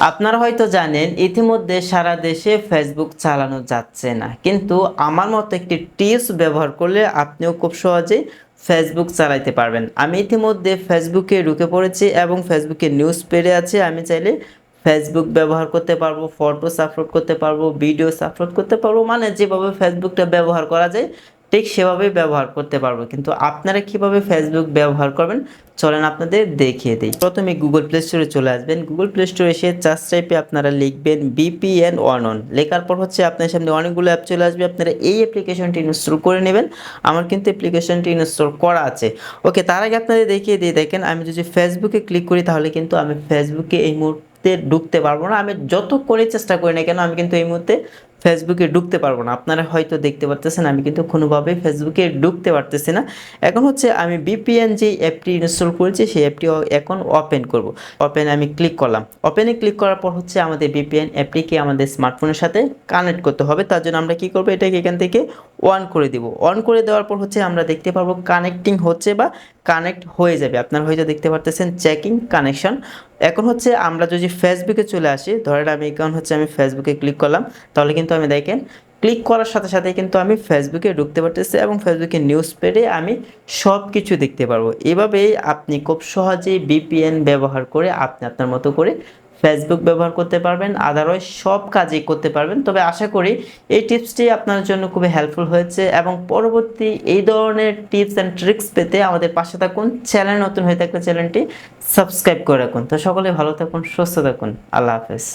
আপনারা হয়তো জানেন, ইতিমধ্যে সারা দেশে ফেসবুক চালানো যাচ্ছে না। কিন্তু আমার মতো একটি টিপস ব্যবহার করলে আপনিও খুব সহজেই ফেসবুক চালাইতে পারবেন। আমি ইতিমধ্যে ফেসবুকে ঢুকে পড়েছি এবং ফেসবুকে নিউজ পেরে আছে। আমি চাইলে ফেসবুক ব্যবহার করতে পারব ফটোস আপলোড করতে পারব ভিডিওস আপলোড করতে পারব। মানে যেভাবে ফেসবুকটা ব্যবহার করা যায় ঠিক সেভাবেই ব্যবহার করতে পারব। কিন্তু আপনারা কীভাবে ফেসবুক ব্যবহার করবেন, চলেন আপনাদের দেখিয়ে দিই। প্রথমে গুগল প্লে স্টোরে চলে আসবেন। গুগল প্লে স্টোরে এসে চার্জ টাইপে আপনারা লিখবেন বিপিএন ওয়ান অন লেখার পর হচ্ছে আপনার সামনে অনেকগুলো অ্যাপ চলে আসবে। আপনারা এই অ্যাপ্লিকেশনটি ইনস্টল করে নেবেন। আমার কিন্তু অ্যাপ্লিকেশনটি ইনস্টল করা আছে। ওকে তার আগে আপনাদের দেখিয়ে দিয়ে দেখেন, আমি যদি ফেসবুকে ক্লিক করি, তাহলে কিন্তু আমি ফেসবুকে এই মুহূর্তে ঢুকতে পারব না। আমি যতক্ষণই চেষ্টা করি না কেন, আমি কিন্তু এই মুহূর্তে ফেসবুকে ঢুকতে পারব না। আপনারা হয়তো দেখতে পারতেছেন, আমি কিন্তু কোনোভাবেই ফেসবুকে ঢুকতে পারতেছি না। এখন হচ্ছে আমি বিপিএন যে অ্যাপটি ইনস্টল করেছি, সেই অ্যাপটি এখন ওপেন করব। ওপেন আমি ক্লিক করলাম। ওপেনে ক্লিক করার পর হচ্ছে আমাদের বিপিএন অ্যাপটিকে আমাদের স্মার্টফোনের সাথে কানেক্ট করতে হবে। তার জন্য আমরা কি করব? এটাকে এখান থেকে অন করে দিব। অন করে দেওয়ার পর হচ্ছে আমরা দেখতে পারব কানেক্টিং হচ্ছে বা কানেক্ট হয়ে যাবে। আপনারা হয়তো দেখতে পারতেছেন চেকিং কানেকশন এখন হচ্ছে আমরা যদি ফেসবুকে চলে আসি, ধরেন আমি এখন হচ্ছে আমি ফেসবুকে ক্লিক করলাম, তাহলে কিন্তু আমি দেখেন ক্লিক করার সাথে সাথে কিন্তু আমি ফেসবুকে ঢুকতে পারতেছি এবং ফেসবুকে নিউজ পেডে আমি সব কিছু দেখতে পারব। এভাবেই আপনি খুব সহজেই বিপিএন ব্যবহার করে আপনি আপনার মতো করে ফেসবুক ব্যবহার করতে পারবেন আদারওয়াইজ সব কাজই করতে পারবেন। তবে আশা করি এই টিপসটি আপনার জন্য খুবই হেল্পফুল হয়েছে এবং পরবর্তী এই ধরনের টিপস অ্যান্ড ট্রিক্স পেতে আমাদের পাশে থাকুন চ্যানেল নতুন হয়ে থাকলে চ্যানেলটি সাবস্ক্রাইব করে রাখুন। তো সকলে ভালো থাকুন, সুস্থ থাকুন। আল্লাহ হাফেজ।